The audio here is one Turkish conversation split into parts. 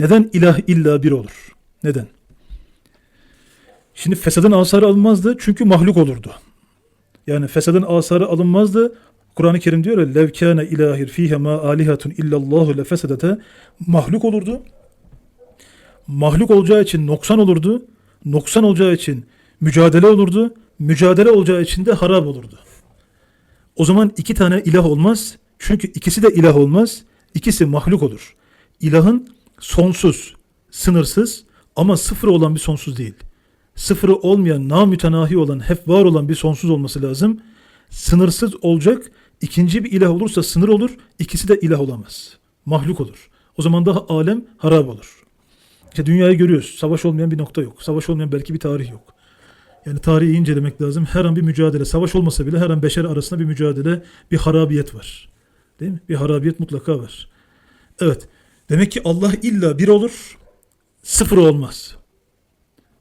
Neden ilah illa bir olur? Neden? Şimdi fesadın asarı alınmazdı çünkü mahluk olurdu. Yani fesadın asarı alınmazdı. Kur'an-ı Kerim diyor ya lev kâne ilahir fîhe mâ âlihatun illallahu le fesedete mahluk olurdu. Mahluk olacağı için noksan olurdu. Noksan olacağı için mücadele olurdu. Mücadele olacağı için de harap olurdu. O zaman iki tane ilah olmaz. Çünkü ikisi de ilah olmaz. İkisi mahluk olur. İlahın sonsuz, sınırsız ama sıfır olan bir sonsuz değil. Sıfırı olmayan, namütenahi olan, hep var olan bir sonsuz olması lazım. Sınırsız olacak. İkinci bir ilah olursa sınır olur. İkisi de ilah olamaz. Mahluk olur. O zaman da alem harap olur. İşte dünyayı görüyoruz. Savaş olmayan bir nokta yok. Savaş olmayan belki bir tarih yok. Yani tarihi incelemek lazım. Her an bir mücadele. Savaş olmasa bile her an beşer arasında bir mücadele, bir harabiyet var. Değil mi? Bir harabiyet mutlaka var. Evet. Demek ki Allah illa bir olur, sıfır olmaz.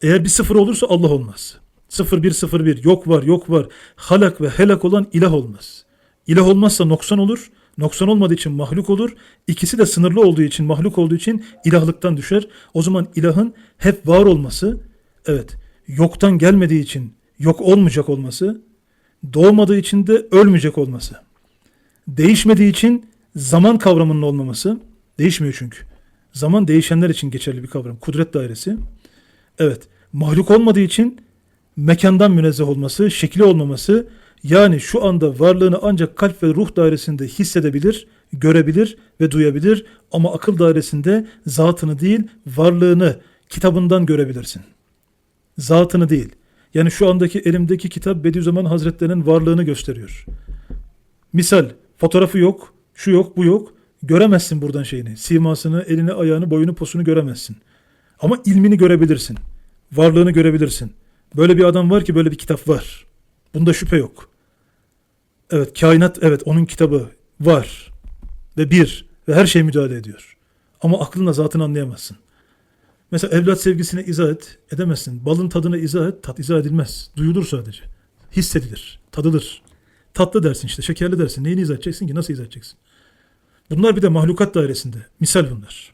Eğer bir sıfır olursa Allah olmaz. Sıfır bir sıfır bir yok var yok var. Halak ve helak olan ilah olmaz. İlah olmazsa noksan olur. Noksan olmadığı için mahluk olur. İkisi de sınırlı olduğu için mahluk olduğu için ilahlıktan düşer. O zaman ilahın hep var olması evet yoktan gelmediği için yok olmayacak olması doğmadığı için de ölmeyecek olması değişmediği için zaman kavramının olmaması değişmiyor çünkü. Zaman değişenler için geçerli bir kavram. Kudret dairesi. Evet. Mahluk olmadığı için mekandan münezzeh olması, şekli olmaması yani şu anda varlığını ancak kalp ve ruh dairesinde hissedebilir, görebilir ve duyabilir ama akıl dairesinde zatını değil varlığını kitabından görebilirsin. Zatını değil. Yani şu andaki elimdeki kitap Bediüzzaman Hazretleri'nin varlığını gösteriyor. Misal fotoğrafı yok, şu yok, bu yok. Göremezsin buradan şeyini. Simasını, elini, ayağını, boyunu, posunu göremezsin. Ama ilmini görebilirsin. Varlığını görebilirsin. Böyle bir adam var ki böyle bir kitap var. Bunda şüphe yok. Evet kainat evet onun kitabı var. Ve bir. Ve her şey müdahale ediyor. Ama aklınla zatını anlayamazsın. Mesela evlat sevgisine izah et. Edemezsin. Balın tadına izah et. Tat izah edilmez. Duyulur sadece. Hissedilir. Tadılır. Tatlı dersin işte. Şekerli dersin. Neyini izah edeceksin ki? Nasıl izah edeceksin? Bunlar bir de mahlukat dairesinde. Misal bunlar.